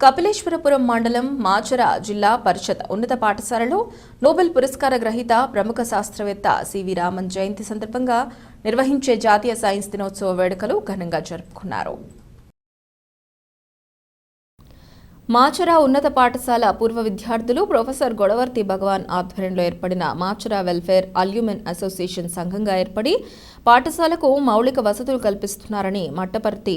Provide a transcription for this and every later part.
కపిలేశ్వరపురం మండలం మాచర జిల్లా పరిషత్ ఉన్నత పాఠశాలలో నోబెల్ పురస్కార గ్రహీత ప్రముఖ శాస్త్రవేత్త సివి రామన్ జయంతి సందర్భంగా నిర్వహించే జాతీయ సైన్స్ దినోత్సవ వేడుకలు ఘనంగా జరుపుకున్నారు. మాచర ఉన్నత పాఠశాల పూర్వ విద్యార్థులు ప్రొఫెసర్ గొడవర్తి భగవాన్ ఆధ్వర్యంలో ఏర్పడిన మాచర వెల్ఫేర్ అల్యూమెన్ అసోసియేషన్ సంఘంగా ఏర్పడి పాఠశాలకు మౌలిక వసతులు కల్పిస్తున్నారని మట్టపర్తి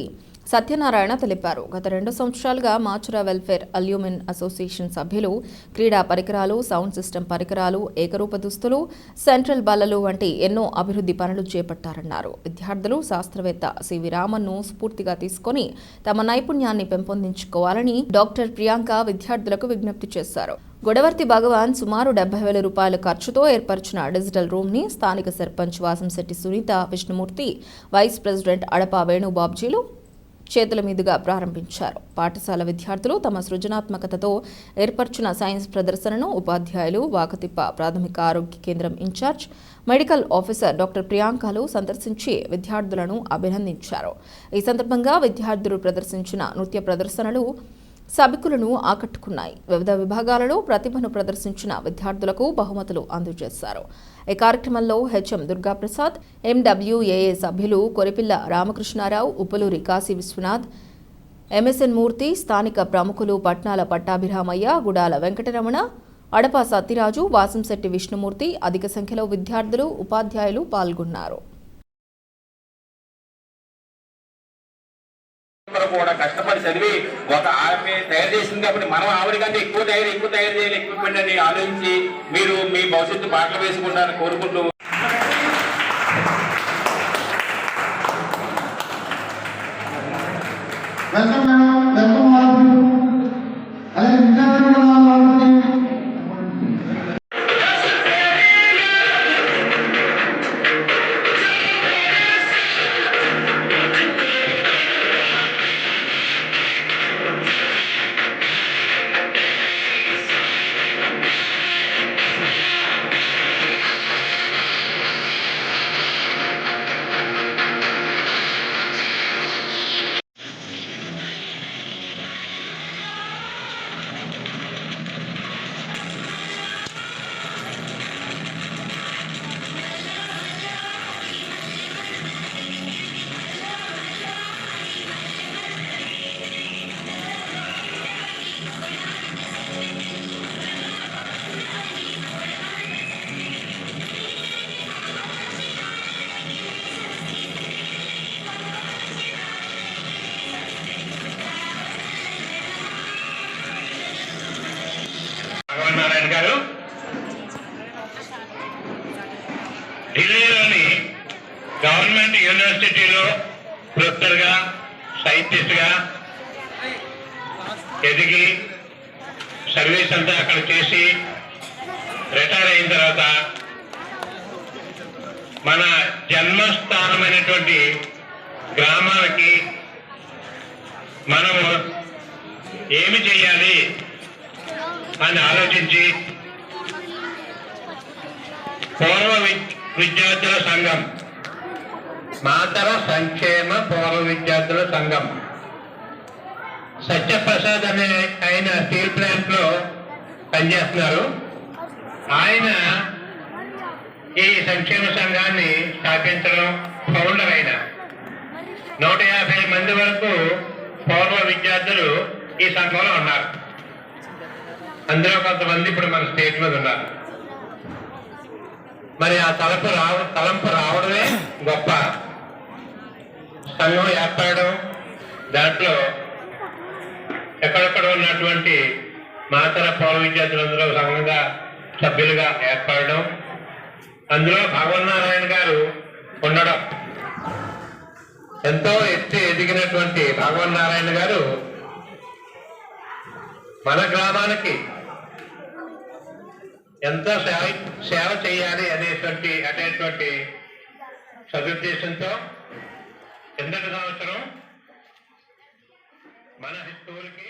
సత్యనారాయణ తెలిపారు. గత రెండు సంవత్సరాలుగా మాచురా వెల్ఫేర్ అల్యూమిన్ అసోసియేషన్ సభ్యులు క్రీడా పరికరాలు సౌండ్ సిస్టమ్ పరికరాలు ఏకరూప దుస్తులు సెంట్రల్ బల్లలు వంటి ఎన్నో అభివృద్ధి పనులు చేపట్టారన్నారు. విద్యార్థులు శాస్త్రవేత్త సివి రామన్ను స్ఫూర్తిగా తీసుకొని తమ నైపుణ్యాన్ని పెంపొందించుకోవాలని డాక్టర్ ప్రియాంక విద్యార్థులకు విజ్ఞప్తి చేశారు. గొడవర్తి భగవాన్ సుమారు డెబ్బై వేల రూపాయల ఖర్చుతో ఏర్పరిచిన డిజిటల్ రూమ్ని స్థానిక సర్పంచ్ వాసంశెట్టి సునీత విష్ణుమూర్తి వైస్ ప్రెసిడెంట్ అడపా వేణుబాబ్జీలు చేతుల మీదుగా ప్రారంభించారు. పాఠశాల విద్యార్థులు తమ సృజనాత్మకతతో ఏర్పరచిన సైన్స్ ప్రదర్శనను ఉపాధ్యాయులు వాకతిప్ప ప్రాథమిక ఆరోగ్య కేంద్రం ఇన్ఛార్జ్ మెడికల్ ఆఫీసర్ డాక్టర్ ప్రియాంకలు సందర్శించి విద్యార్థులను అభినందించారు. ఈ సందర్భంగా విద్యార్థులు ప్రదర్శించిన నృత్య ప్రదర్శనలు సభికులను ఆకట్టుకున్నాయి. వివిధ విభాగాలలో ప్రతిభను ప్రదర్శించిన విద్యార్థులకు బహుమతులు అందజేశారు. ఈ కార్యక్రమంలో హెచ్ఎం దుర్గాప్రసాద్ ఎండబ్ల్యూఏఏ సభ్యులు కొరిపిల్ల రామకృష్ణారావు ఉప్పలూరి కాశీ విశ్వనాథ్ ఎంఎస్ఎన్ మూర్తి స్థానిక ప్రముఖులు పట్నాల పట్టాభిరామయ్య గుడాల వెంకటరమణ అడపా సత్యరాజు వాసంశెట్టి విష్ణుమూర్తి అధిక సంఖ్యలో విద్యార్థులు ఉపాధ్యాయులు పాల్గొన్నారు. కూడా కష్టపడి చదివి ఒక ఆమె తయారు చేసింది కాబట్టి మనం ఆవిడ కంటే ఎక్కువ తయారు ఎక్కువ తయారు చేయాలి ఎక్విప్మెంట్ అని ఆలోచించి మీరు మీ భవిష్యత్తు బాటలు వేసుకుంటారని కోరుకుంటూ. వెల్కమ్ యూనివర్సిటీలో ప్రొఫెసర్గా సైంటిస్ట్గా ఎదిగి సర్వీస్ అంతా అక్కడ చేసి రిటైర్ అయిన తర్వాత మన జన్మస్థానమైనటువంటి గ్రామాలకి మనము ఏమి చేయాలి అని ఆలోచించి పూర్వ వి- విద్యార్థుల సంఘం మాతర సంక్షేమ పూర్వ విద్యార్థుల సంఘం. సత్యప్రసాద్ అనే ఆయన స్టీల్ ప్లాంట్లో పనిచేస్తున్నారు. ఆయన ఈ సంక్షేమ సంఘాన్ని స్థాపించడం ఫౌండర్ అయిన. నూట యాభై మంది వరకు పూర్వ విద్యార్థులు ఈ సంఘంలో ఉన్నారు. అందులో కొంతమంది ఇప్పుడు మన స్టేట్ మీద ఉన్నారు. మరి ఆ తలపు రావ తలంపు రావడమే గొప్ప సంఘం ఏర్పడడం దాంట్లో ఎక్కడెక్కడ ఉన్నటువంటి మాతర పౌర విద్యార్థులందరూ సంఘంగా సభ్యులుగా ఏర్పడడం. అందులో భగవన్నారాయణ గారు ఉండడం. ఎంతో ఎత్తి ఎదిగినటువంటి భగవన్నారాయణ గారు మన గ్రామానికి ఎంతో సేవ సేవ చేయాలి అనేటువంటి అనేటువంటి సదుద్దేశంతో కిందటి సంవత్సరం మన స్కూల్కి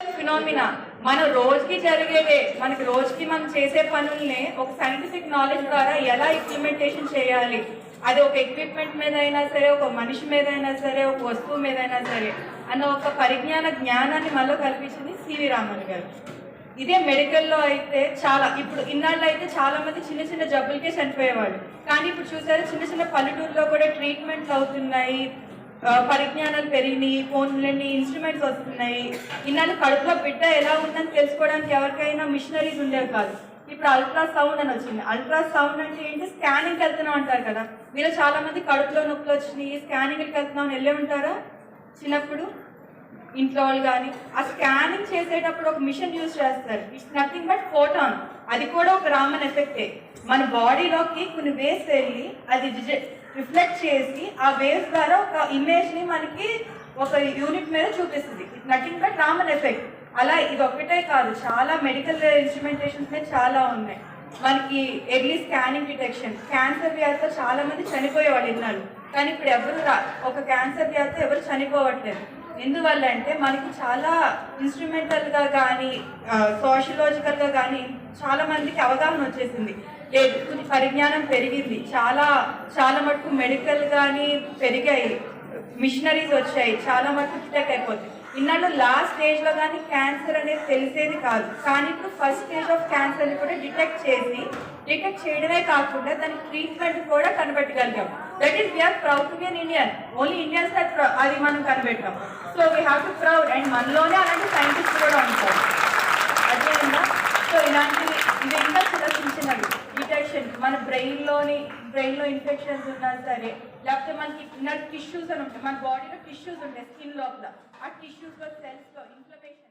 ఫినోమినా మన రోజుకి జరిగేదే. మనకి రోజుకి మనం చేసే పనుల్ని ఒక సైంటిఫిక్ నాలెడ్జ్ ద్వారా ఎలా ఇంప్లిమెంటేషన్ చేయాలి? అది ఒక ఎక్విప్మెంట్ మీద అయినా సరే ఒక మనిషి మీద అయినా సరే ఒక వస్తువు మీద అయినా సరే అన్న ఒక పరిజ్ఞాన జ్ఞానాన్ని మళ్ళీ కల్పించింది సివి రామన్ గారు. ఇదే మెడికల్లో అయితే చాలా ఇప్పుడు ఇన్నాళ్ళు అయితే చాలా మంది చిన్న చిన్న జబ్బులకే చనిపోయేవాళ్ళు. కానీ ఇప్పుడు చూసారా చిన్న చిన్న పల్లెటూరులో కూడా ట్రీట్మెంట్లు అవుతున్నాయి పరిజ్ఞానాలు పెరిగినాయి ఫోన్లన్నీ ఇన్స్ట్రుమెంట్స్ వస్తున్నాయి. ఇన్నాళ్ళు కడుపులో బిడ్డ ఎలా ఉందని తెలుసుకోవడానికి ఎవరికైనా మిషనరీస్ ఉండేవి కాదు. ఇప్పుడు అల్ట్రా సౌండ్ అని వచ్చింది. అల్ట్రా సౌండ్ అంటే ఏంటి? స్కానింగ్కి వెళ్తున్నాం అంటారు కదా. మీరు చాలా మంది కడుపులో నొప్పులు వచ్చినాయి స్కానింగ్కి వెళ్తున్నాం అని వెళ్ళే ఉంటారా? చిన్నప్పుడు ఇంట్లో వాళ్ళు కానీ ఆ స్కానింగ్ చేసేటప్పుడు ఒక మిషన్ యూజ్ చేస్తారు. ఇట్స్ నథింగ్ బట్ ఫోటాన్ అది కూడా ఒక రామన్ ఎఫెక్టే మన బాడీలోకి కొన్ని వేవ్స్ వెళ్ళి అది రిఫ్లెక్ట్ చేసి ఆ వేవ్స్ ద్వారా ఒక ఇమేజ్ని మనకి ఒక యూనిట్ మీద చూపిస్తుంది. It's nothing but Raman effect అలా ఇది ఒకటే కాదు చాలా మెడికల్ ఇన్స్ట్రుమెంటేషన్స్ మీద చాలా ఉన్నాయి. మనకి ఎర్లీ స్కానింగ్ డిటెక్షన్ క్యాన్సర్ వ్యాధితో చాలా మంది చనిపోయేవాళ్ళు ఇన్నాళ్ళు. కానీ ఇప్పుడు ఎవరు రా ఒక క్యాన్సర్ వ్యాధితో ఎవరు చనిపోవట్లేదు. ఎందువల్ల అంటే మనకి చాలా ఇన్స్ట్రుమెంటల్గా కానీ సోషలాజికల్గా కానీ చాలా మందికి అవగాహన వచ్చేసింది. లేదు కొంచెం పరిజ్ఞానం పెరిగింది. చాలా చాలా మటుకు మెడికల్ కానీ పెరిగాయి. మిషనరీస్ వచ్చాయి. చాలా మటుకు డిటెక్ట్ అయిపోతాయి ఇన్నాళ్ళు లాస్ట్ స్టేజ్లో కానీ క్యాన్సర్ అనేది తెలిసేది కాదు. కానీ ఇప్పుడు ఫస్ట్ స్టేజ్ ఆఫ్ క్యాన్సర్ని కూడా డిటెక్ట్ చేసి డిటెక్ట్ చేయడమే కాకుండా దాని ట్రీట్మెంట్ కూడా కనిపెట్టగలిగాం. That is we are proud to be an Indian only Indians అది మనం కనిపెట్టాం. So we have to proud and మనలోనే అలాంటి సైంటిస్ట్ కూడా ఉంటారు. అదేవిధంగా సో ఇలాంటివి ఇవి ఇంకా చిన్న చిన్నవి. డిటెక్షన్ మన బ్రెయిన్లోని బ్రెయిన్లో ఇన్ఫెక్షన్స్ ఉన్నా సరే లేకపోతే మనకి ఇన్నర్ టిష్యూస్ అని ఉంటాయి మన బాడీలో టిష్యూస్ ఉంటాయి స్కిన్ లోపల ఆ టిష్యూస్లో సెల్స్లో ఇన్ఫ్లమేషన్